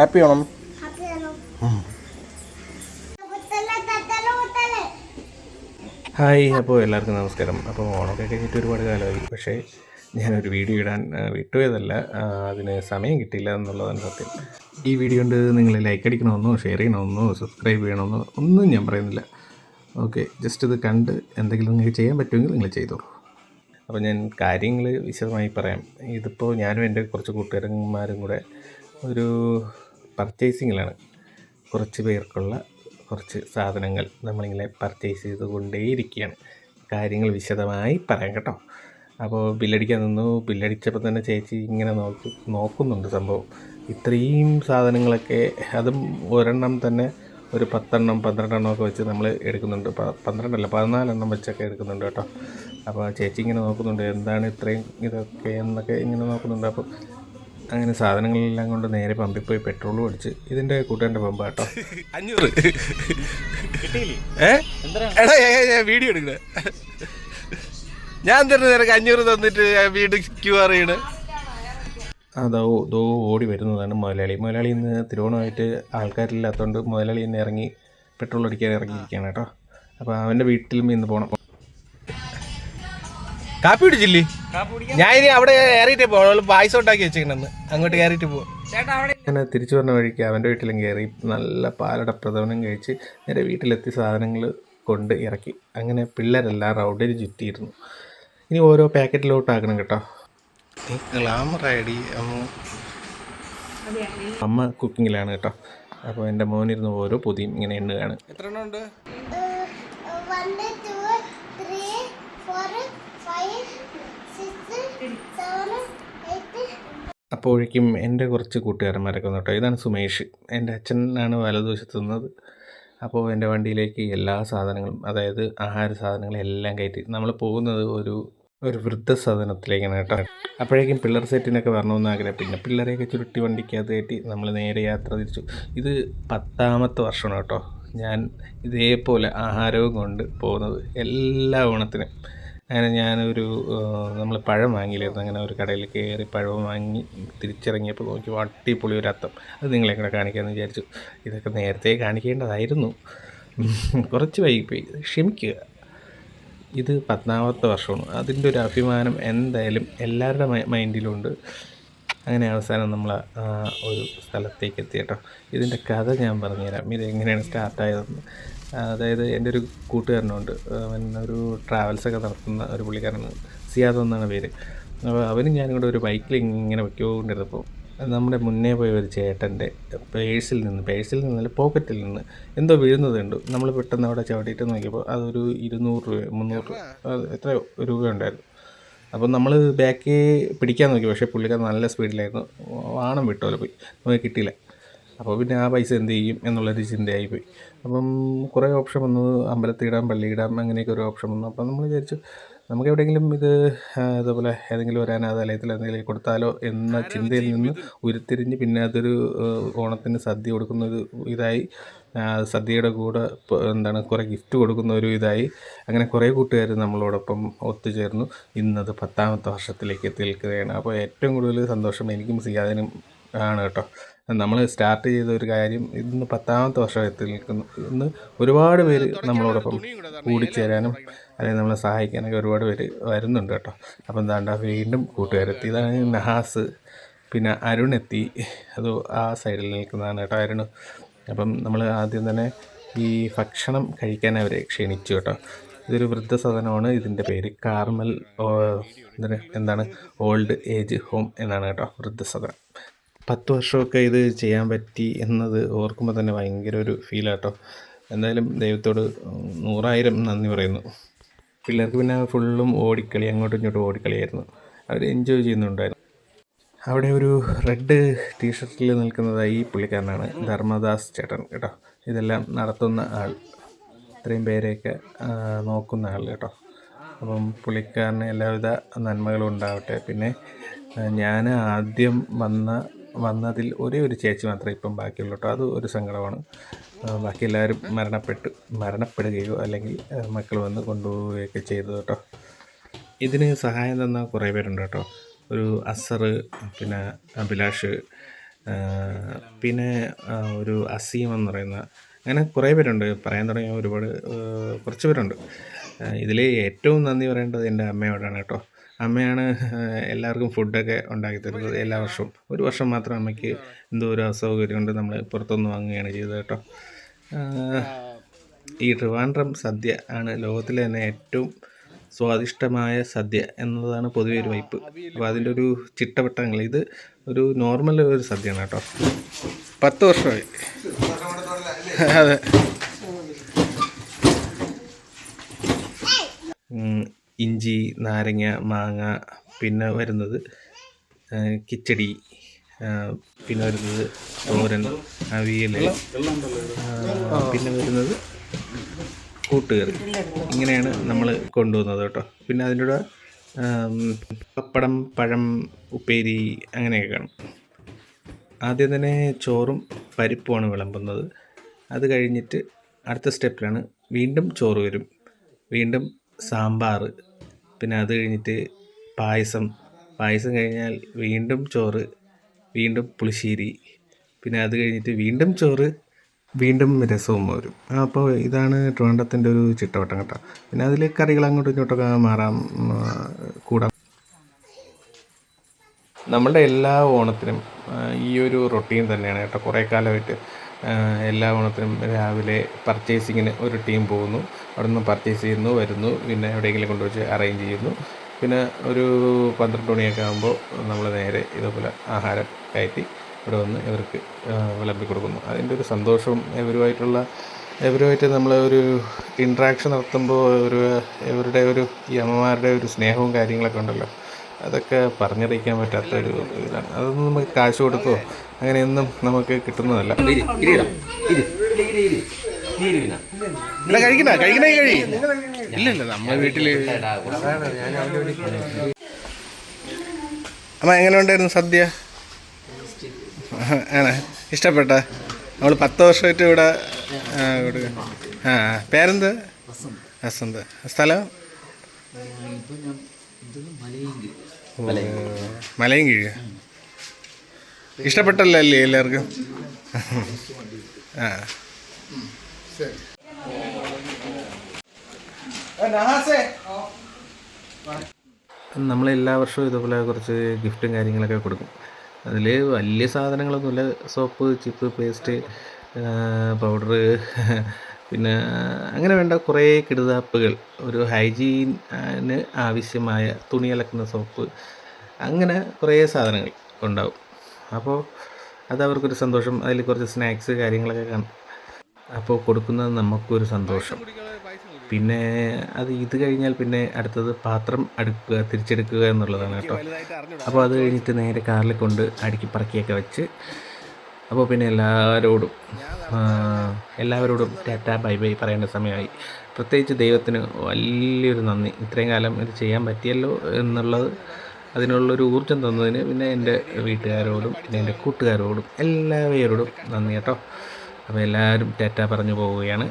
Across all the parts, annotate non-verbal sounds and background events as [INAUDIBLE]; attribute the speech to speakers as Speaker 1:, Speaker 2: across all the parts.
Speaker 1: Happy Onam hi അപ്പോൾ എല്ലാവർക്കും നമസ്കാരം. അപ്പോൾ ഓണമൊക്കെ കഴിഞ്ഞിട്ട് ഒരുപാട് കാലമായി. പക്ഷേ ഞാനൊരു വീഡിയോ ഇടാൻ വിട്ടുപോയതല്ല. അതിന് സമയം കിട്ടിയില്ല എന്നുള്ളതാണ് സത്യം. ഈ വീഡിയോ കൊണ്ട് നിങ്ങൾ ലൈക്ക് അടിക്കണമെന്നോ ഷെയർ ചെയ്യണമെന്നോ സബ്സ്ക്രൈബ് ചെയ്യണമെന്നോ ഒന്നും ഞാൻ പറയുന്നില്ല. ഓക്കെ ജസ്റ്റ് ഇത് കണ്ട് എന്തെങ്കിലും നിങ്ങൾക്ക് ചെയ്യാൻ പറ്റുമെങ്കിൽ നിങ്ങൾ ചെയ്തോളൂ. അപ്പോൾ ഞാൻ കാര്യങ്ങൾ വിശദമായി പറയാം. ഇതിപ്പോൾ ഞാനും എന്റെ കുറച്ച് കൂട്ടുകാരന്മാരും കൂടെ ഒരു പർച്ചേസിങ്ങിലാണ് കുറച്ച് പേർക്കുള്ള കുറച്ച് സാധനങ്ങൾ നമ്മളിങ്ങനെ പർച്ചേസ് ചെയ്തുകൊണ്ടേയിരിക്കുകയാണ്. കാര്യങ്ങൾ വിശദമായി പറയാം കേട്ടോ. അപ്പോൾ ബില്ലടിക്കാൻ നിന്നു. ബില്ലടിച്ചപ്പോൾ തന്നെ ചേച്ചി ഇങ്ങനെ നോക്കി നോക്കുന്നുണ്ട് സംഭവം. ഇത്രയും സാധനങ്ങളൊക്കെ അതും ഒരെണ്ണം തന്നെ ഒരു പത്തെണ്ണം പന്ത്രണ്ടെണ്ണം ഒക്കെ വെച്ച് നമ്മൾ എടുക്കുന്നുണ്ട്. പന്ത്രണ്ടല്ല പതിനാലെണ്ണം വെച്ചൊക്കെ എടുക്കുന്നുണ്ട് കേട്ടോ. അപ്പോൾ ചേച്ചി ഇങ്ങനെ നോക്കുന്നുണ്ട്. എന്താണ് ഇത്രയും ഇതൊക്കെ എന്നൊക്കെ ഇങ്ങനെ നോക്കുന്നുണ്ട്. അപ്പോൾ അങ്ങനെ സാധനങ്ങളെല്ലാം കൊണ്ട് നേരെ പമ്പിൽ പോയി പെട്രോളും അടിച്ച് ഇതിന്റെ കൂട്ടുകാരന്റെ പമ്പ കേട്ടോ. അഞ്ഞൂറ്. എടാ ഞാൻ വീഡിയോ എടുക്കണേ. ഞാൻ തരുന്ന നിനക്ക് അഞ്ഞൂറ് തന്നിട്ട് വീട് ക്യൂ ആർ ചെയ്യണേ? അതോ ദോ ഓടി വരുന്നതാണ് മുതലാളി. മുതലാളി ഇന്ന് തിരുവോണമായിട്ട് ആൾക്കാരില്ലാത്തതുകൊണ്ട് മുതലാളി ഇന്ന് ഇറങ്ങി പെട്രോൾ അടിക്കാൻ ഇറങ്ങിയിരിക്കുകയാണ് കേട്ടോ. അപ്പോൾ അവന്റെ വീട്ടിലും ഇന്ന് പോകണം കാപ്പി കുടിച്ചില്ലേ ഞാൻ ഇനി അവിടെ കയറിയിട്ട് പോകും പായസം ഉണ്ടാക്കി വെച്ചേക്കണെന്ന്. അങ്ങോട്ട് കയറിയിട്ട് പോകും അങ്ങനെ തിരിച്ചു വന്ന വഴിക്ക് അവന്റെ വീട്ടിലും കയറി നല്ല പാലട പ്രഥമനം കഴിച്ച് നേരെ വീട്ടിലെത്തി സാധനങ്ങൾ കൊണ്ട് ഇറക്കി. അങ്ങനെ പിള്ളേരെല്ലാം റൗണ്ടിൽ ചുറ്റിയിരുന്നു. ഇനി ഓരോ പാക്കറ്റിലോട്ടാക്കണം കേട്ടോ. നീ ഗ്ലാമർ ഐഡി അമ്മ. അമ്മ കുക്കിങ്ങിലാണ് കേട്ടോ. അപ്പോൾ എന്റെ മോനിരുന്ന് ഓരോ പൊതിയും ഇങ്ങനെ എണ്ണുകയാണ് എത്ര എണ്ണം ഉണ്ട്? അപ്പോഴേക്കും എന്റെ കുറച്ച് കൂട്ടുകാരന്മാരൊക്കെ വന്നു കേട്ടോ. ഇതാണ് സുമേഷ്. എന്റെ അച്ഛനാണ് വലതുവശത്ത് നിന്നത്. അപ്പോൾ എന്റെ വണ്ടിയിലേക്ക് എല്ലാ സാധനങ്ങളും അതായത് ആഹാര സാധനങ്ങളെല്ലാം കയറ്റി. നമ്മൾ പോകുന്നത് ഒരു ഒരു വൃദ്ധസദനത്തിലേക്കാണ് കേട്ടോ. അപ്പോഴേക്കും പിള്ളേർ സെറ്റിനൊക്കെ വരണമെന്ന് ആഗ്രഹം. പിന്നെ പിള്ളേരെയൊക്കെ ചുരുട്ടി വണ്ടിക്കകത്ത് കയറ്റി നമ്മൾ നേരെ യാത്ര തിരിച്ചു. ഇത് പത്താമത്തെ വർഷമാണ് കേട്ടോ. ഞാൻ ഇതേപോലെ ആഹാരവും കൊണ്ട് പോകുന്നത് എല്ലാ ഓണത്തിനും. അങ്ങനെ ഞാനൊരു നമ്മൾ പഴം വാങ്ങിയില്ലായിരുന്നു. അങ്ങനെ ഒരു കടയിൽ കയറി പഴം വാങ്ങി തിരിച്ചിറങ്ങിയപ്പോൾ നോക്കി അടിപൊളി ഒരു അത്തം. അത് നിങ്ങളെ കൂടെ കാണിക്കാമെന്ന് വിചാരിച്ചു. ഇതൊക്കെ നേരത്തെ കാണിക്കേണ്ടതായിരുന്നു. കുറച്ച് വൈകിപ്പോയി. ക്ഷമിക്കുക. ഇത് പത്താമത്തെ വർഷമാണ്. അതിന്റെ ഒരു അഭിമാനം എന്തായാലും എല്ലാവരുടെ മൈൻഡിലുണ്ട്. അങ്ങനെ അവസാനം നമ്മൾ ഒരു സ്ഥലത്തേക്ക് എത്തി കേട്ടോ ഇതിന്റെ കഥ ഞാൻ പറഞ്ഞുതരാം. ഇത് എങ്ങനെയാണ് സ്റ്റാർട്ടായതെന്ന് അതായത് എന്റെ ഒരു കൂട്ടുകാരനുണ്ട്. അവൻ ഒരു ട്രാവൽസൊക്കെ നടത്തുന്ന ഒരു പുള്ളിക്കാരനാണ് സിയാദ് എന്നാണ് പേര്. അപ്പോൾ അവനും ഞാനും കൂടെ ഒരു ബൈക്കിൽ ഇങ്ങനെ വയ്ക്കൊണ്ടിരുന്നപ്പോൾ നമ്മുടെ മുന്നേ പോയ ഒരു ചേട്ടന്റെ പേഴ്സിൽ നിന്ന് പേഴ്സിൽ നിന്നല്ല പോക്കറ്റിൽ നിന്ന് എന്തോ വീഴുന്നതുണ്ട്. നമ്മൾ പെട്ടെന്ന് അവിടെ ചവിട്ടിയിട്ട് നോക്കിയപ്പോൾ അതൊരു ഇരുന്നൂറ് രൂപ മുന്നൂറ് എത്രയോ രൂപ ഉണ്ടായിരുന്നു. അപ്പം നമ്മൾ ബാക്ക് പിടിക്കാൻ നോക്കി. പക്ഷേ പുള്ളിക്കാരൻ നല്ല സ്പീഡിലായിരുന്നു. വാണം വിട്ടോലെ പോയി. നമുക്ക് കിട്ടിയില്ല. അപ്പോൾ പിന്നെ ആ പൈസ എന്ത് ചെയ്യും എന്നുള്ളൊരു ചിന്തയായി പോയി. അപ്പം കുറേ ഓപ്ഷൻ വന്നു. അമ്പലത്തിൽ ഇടാം പള്ളി ഇടാം അങ്ങനെയൊക്കെ ഒരു ഓപ്ഷൻ വന്നു. അപ്പം നമ്മൾ വിചാരിച്ചു നമുക്ക് എവിടെയെങ്കിലും ഇത് ഇതുപോലെ ഏതെങ്കിലും ഒരു അനാഥാലയത്തിൽ എന്തെങ്കിലും കൊടുത്താലോ എന്ന ചിന്തയിൽ നിന്ന് ഉരുത്തിരിഞ്ഞ് പിന്നെ അതൊരു ഓണത്തിന് സദ്യ കൊടുക്കുന്ന ഒരു ഇതായി സദ്യയുടെ കൂടെ എന്താണ് കുറേ ഗിഫ്റ്റ് കൊടുക്കുന്ന ഒരു ഇതായി. അങ്ങനെ കുറേ കൂട്ടുകാർ നമ്മളോടൊപ്പം ഒത്തുചേർന്നു. ഇന്നത് പത്താമത്തെ വർഷത്തിലേക്ക് എത്തി നിൽക്കുകയാണ് അപ്പോൾ ഏറ്റവും കൂടുതൽ സന്തോഷം എനിക്കും സിയാദിനും ആണ് കേട്ടോ. നമ്മൾ സ്റ്റാർട്ട് ചെയ്ത ഒരു കാര്യം ഇന്ന് പത്താമത്തെ വർഷം എത്തി നിൽക്കുന്നു ഇന്ന് ഒരുപാട് പേര് നമ്മളോടൊപ്പം കൂടിച്ചേരാനും അല്ലെങ്കിൽ നമ്മളെ സഹായിക്കാനൊക്കെ ഒരുപാട് പേര് വരുന്നുണ്ട് കേട്ടോ. അപ്പം എന്താണ്ട വീണ്ടും കൂട്ടുകാരെത്തി. ഇതാണ് നഹാസ് പിന്നെ അരുൺ എത്തി. അത് ആ സൈഡിൽ നിൽക്കുന്നതാണ് കേട്ടോ അരുൺ. അപ്പം നമ്മൾ ആദ്യം തന്നെ ഈ ഭക്ഷണം കഴിക്കാൻ അവരെ ക്ഷണിച്ചു കേട്ടോ. ഇതൊരു വൃദ്ധസദനമാണ് ഇതിന്റെ പേര് കാർമൽ എന്താണ്? ഓൾഡ് ഏജ് ഹോം എന്നാണ് കേട്ടോ വൃദ്ധസദനം പത്ത് വർഷമൊക്കെ ഇത് ചെയ്യാൻ പറ്റി എന്നത് ഓർക്കുമ്പോൾ തന്നെ ഭയങ്കര ഒരു ഫീലാട്ടോ എന്തായാലും ദൈവത്തോട് നൂറായിരം നന്ദി പറയുന്നു. പിള്ളേർക്ക് പിന്നെ ഫുള്ളും ഓടിക്കളി അങ്ങോട്ടും ഇങ്ങോട്ടും ഓടിക്കളിയായിരുന്നു. അവർ എൻജോയ് ചെയ്യുന്നുണ്ടായിരുന്നു. അവിടെ ഒരു റെഡ് ടീഷർട്ടിൽ നിൽക്കുന്നതായി പുള്ളിക്കാരനാണ് ധർമ്മദാസ് ചേട്ടൻ കേട്ടോ. ഇതെല്ലാം നടത്തുന്ന ആൾ. ഇത്രയും പേരെയൊക്കെ നോക്കുന്ന ആൾ കേട്ടോ. അപ്പം പുള്ളിക്കാരന് എല്ലാവിധ നന്മകളും ഉണ്ടാവട്ടെ. പിന്നെ ഞാൻ ആദ്യം വന്ന വന്നതിൽ ഒരേ ഒരു ചേച്ചി മാത്രമേ ഇപ്പം ബാക്കിയുള്ളൂ കേട്ടോ. അത് ഒരു സങ്കടമാണ്. ബാക്കി എല്ലാവരും മരണപ്പെട്ട് മരണപ്പെടുകയോ അല്ലെങ്കിൽ മക്കൾ വന്ന് കൊണ്ടുപോവുകയൊക്കെ ചെയ്തു കേട്ടോ. ഇതിന് സഹായം തന്ന കുറേ പേരുണ്ട് കേട്ടോ. ഒരു അസർ പിന്നെ അഭിലാഷ് പിന്നെ ഒരു അസീം എന്ന് പറയുന്ന അങ്ങനെ കുറേ പേരുണ്ട്. പറയാൻ തുടങ്ങിയ ഒരുപാട് കുറച്ച് പേരുണ്ട്. ഇതിൽ ഏറ്റവും നന്ദി പറയേണ്ടത് എന്റെ അമ്മയോടാണ് കേട്ടോ. അമ്മയാണ് എല്ലാവർക്കും ഫുഡൊക്കെ ഉണ്ടാക്കി തരുന്നത് എല്ലാ വർഷവും. ഒരു വർഷം മാത്രം അമ്മയ്ക്ക് എന്തോ ഒരു അസൗകര്യം കൊണ്ട് നമ്മൾ പുറത്തുനിന്ന് വാങ്ങുകയാണ് ചെയ്തത് കേട്ടോ. ഈ ട്രിവാൻഡ്രം സദ്യ ആണ് ലോകത്തിലെ തന്നെ ഏറ്റവും സ്വാദിഷ്ടമായ സദ്യ എന്നതാണ് പൊതുവെ ഒരു വൈപ്പ്. അപ്പോൾ അതിന്റെ ഒരു ചിട്ടവട്ടങ്ങൾ ഇത് ഒരു നോർമൽ ഒരു സദ്യയാണ് കേട്ടോ. പത്ത് വർഷമായി. അതെ. ഇഞ്ചി നാരങ്ങ മാങ്ങ പിന്നെ വരുന്നത് കിച്ചടി പിന്നെ വരുന്നത് തോരൻ അവിയൽ പിന്നെ വരുന്നത് കൂട്ടുകറി. ഇങ്ങനെയാണ് നമ്മൾ കൊണ്ടുവന്നത് കേട്ടോ. പിന്നെ അതിന്റെ കൂടെ പപ്പടം പഴം ഉപ്പേരി അങ്ങനെയൊക്കെ കാണും. ആദ്യം തന്നെ ചോറും പരിപ്പുമാണ് വിളമ്പുന്നത്. അത് കഴിഞ്ഞിട്ട് അടുത്ത സ്റ്റെപ്പിലാണ് വീണ്ടും ചോറ് വരും. വീണ്ടും സാമ്പാർ പിന്നെ അത് കഴിഞ്ഞിട്ട് പായസം. പായസം കഴിഞ്ഞാൽ വീണ്ടും ചോറ് വീണ്ടും പുളിശ്ശേരി പിന്നെ അത് കഴിഞ്ഞിട്ട് വീണ്ടും ചോറ് വീണ്ടും രസവും വരും. അപ്പോൾ ഇതാണ് ട്രിവാൻഡ്രത്തിന്റെ ഒരു ചിട്ടവട്ടം കേട്ടോ. പിന്നെ അതിൽ കറികൾ അങ്ങോട്ടും ഇങ്ങോട്ടൊക്കെ മാറാം കൂടാം. നമ്മളുടെ എല്ലാ ഓണത്തിനും ഈ ഒരു റൊട്ടീൻ തന്നെയാണ് കേട്ടോ കുറേ കാലമായിട്ട്. എല്ലാ ഓണത്തിനും രാവിലെ പർച്ചേസിങ്ങിന് ഒരു ടീം പോകുന്നു. അവിടെ നിന്ന് പർച്ചേസ് ചെയ്യുന്നു വരുന്നു പിന്നെ എവിടെയെങ്കിലും കൊണ്ടുവച്ച് അറേഞ്ച് ചെയ്യുന്നു. പിന്നെ ഒരു പന്ത്രണ്ട് മണിയൊക്കെ ആകുമ്പോൾ നമ്മൾ നേരെ ഇതുപോലെ ആഹാരം കയറ്റി ഇവിടെ വന്ന് ഇവർക്ക് വിളമ്പി കൊടുക്കുന്നു. അതിന്റെ ഒരു സന്തോഷവും ഇവരുമായിട്ടുള്ള ഇവരുമായിട്ട് നമ്മൾ ഒരു ഇൻട്രാക്ഷൻ നടത്തുമ്പോൾ ഒരു ഇവരുടെ ഒരു ഈ അമ്മമാരുടെ ഒരു സ്നേഹവും കാര്യങ്ങളൊക്കെ ഉണ്ടല്ലോ. അതൊക്കെ പറഞ്ഞറിയിക്കാൻ പറ്റാത്ത ഒരു ഇതാണ്. അതൊന്നും നമുക്ക് കാശ് കൊടുത്തോ? അങ്ങനെയൊന്നും നമുക്ക് കിട്ടുന്നതല്ല. ഇല്ല കഴിക്കണ്ട കഴിക്കണേ കഴി. ഇല്ല വീട്ടിൽ. അമ്മ എങ്ങനെ ഉണ്ടായിരുന്നു സദ്യ? ആണ്? ഇഷ്ടപ്പെട്ട? നമ്മൾ പത്ത് വർഷമായിട്ട് ഇവിടെ ആ, ഇവിടെ ആ പേരെന്ത്? വസന്ത്. സ്ഥലം? മലയും കീഴ്. ഇഷ്ടപ്പെട്ടല്ലോ അല്ലേ എല്ലാവർക്കും? ആ. നമ്മൾ എല്ലാ വർഷവും ഇതുപോലെ കുറച്ച് ഗിഫ്റ്റും കാര്യങ്ങളൊക്കെ കൊടുക്കും. അതിൽ വലിയ സാധനങ്ങളൊന്നുമില്ല. സോപ്പ് ചിപ്പ് പേസ്റ്റ് പൗഡർ പിന്നെ അങ്ങനെ വേണ്ട കുറേ കിടുതാപ്പുകൾ. ഒരു ഹൈജീന് ആവശ്യമായ തുണി അലക്കുന്ന സോപ്പ് അങ്ങനെ കുറേ സാധനങ്ങൾ ഉണ്ടാവും. അപ്പോൾ അത് അവർക്കൊരു സന്തോഷം. അതിൽ കുറച്ച് സ്നാക്സ് കാര്യങ്ങളൊക്കെ കാണും. അപ്പോൾ കൊടുക്കുന്നത് നമുക്കൊരു സന്തോഷം. പിന്നെ അത് ഇത് കഴിഞ്ഞാൽ പിന്നെ അടുത്തത് പാത്രം അടുക്കുക തിരിച്ചെടുക്കുക എന്നുള്ളതാണ് കേട്ടോ. അപ്പോൾ അത് കഴിഞ്ഞിട്ട് നേരെ കാറിൽ കൊണ്ട് അടുക്കി പറക്കിയൊക്കെ വെച്ച് അപ്പോൾ പിന്നെ എല്ലാവരോടും എല്ലാവരോടും ടാറ്റ ബൈ ബൈ പറയേണ്ട സമയമായി. പ്രത്യേകിച്ച് ദൈവത്തിന് വലിയൊരു നന്ദി. ഇത്രയും കാലം ഇത് ചെയ്യാൻ പറ്റിയല്ലോ എന്നുള്ളത് അതിനുള്ളൊരു ഊർജം തന്നതിന് പിന്നെ എന്റെ വീട്ടുകാരോടും പിന്നെ എന്റെ കൂട്ടുകാരോടും എല്ലാവരോടും നന്ദി കേട്ടോ. അപ്പോൾ എല്ലാവരും ടാറ്റ പറഞ്ഞു പോവുകയാണ്.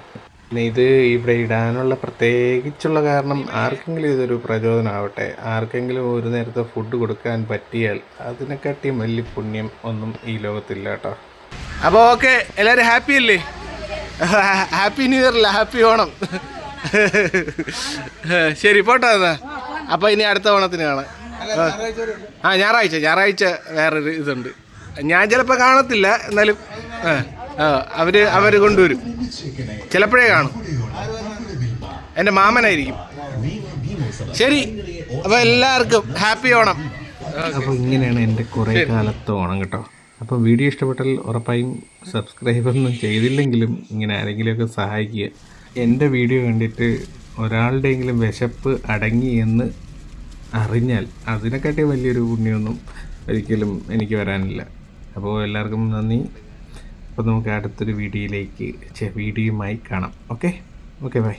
Speaker 1: പിന്നെ ഇത് ഇവിടെ ഇടാനുള്ള പ്രത്യേകിച്ചുള്ള കാരണം ആർക്കെങ്കിലും ഇതൊരു പ്രചോദനമാവട്ടെ ആർക്കെങ്കിലും ഒരു നേരത്തെ ഫുഡ് കൊടുക്കാൻ പറ്റിയാൽ അതിനെക്കാട്ടി വലിയ പുണ്യം ഒന്നും ഈ ലോകത്തില്ല കേട്ടോ. അപ്പോൾ ഓക്കെ എല്ലാവരും ഹാപ്പി അല്ലേ? ഹാപ്പി ന്യൂ ഇയർ അല്ല ഹാപ്പി ഓണം. [LAUGHS] ശരി പോട്ടോ എന്നാ. അപ്പോൾ ഇനി അടുത്ത ഓണത്തിന് കാണാം. ആ. ഞായറാഴ്ച ഞായറാഴ്ച വേറൊരു ഇതുണ്ട്. ഞാൻ ചിലപ്പോൾ കാണത്തില്ല എന്നാലും ആ. ആ അവർ അവർ കൊണ്ടുവരും. ചിലപ്പോഴേ കാണും. എന്റെ മാമനായിരിക്കും. ശരി അപ്പോൾ എല്ലാവർക്കും ഹാപ്പി ഓണം. അപ്പോൾ ഇങ്ങനെയാണ് എന്റെ കുറെ കാലത്തെ ഓണം കേട്ടോ. അപ്പോൾ വീഡിയോ ഇഷ്ടപ്പെട്ടാൽ ഉറപ്പായും സബ്സ്ക്രൈബ് ഒന്നും ചെയ്തില്ലെങ്കിലും ഇങ്ങനെ ആരെങ്കിലുമൊക്കെ സഹായിക്കുക. എന്റെ വീഡിയോ കണ്ടിട്ട് ഒരാളുടെയെങ്കിലും വിശപ്പ് അടങ്ങി എന്ന് അറിഞ്ഞാൽ അതിനെക്കാട്ടി വലിയൊരു പുണ്യമൊന്നും ഒരിക്കലും എനിക്ക് വരാനില്ല. അപ്പോൾ എല്ലാവർക്കും നന്ദി. അപ്പോൾ നമുക്ക് അടുത്തൊരു വീഡിയോയിലേക്ക് വീഡിയോയുമായി കാണാം. Okay okay bye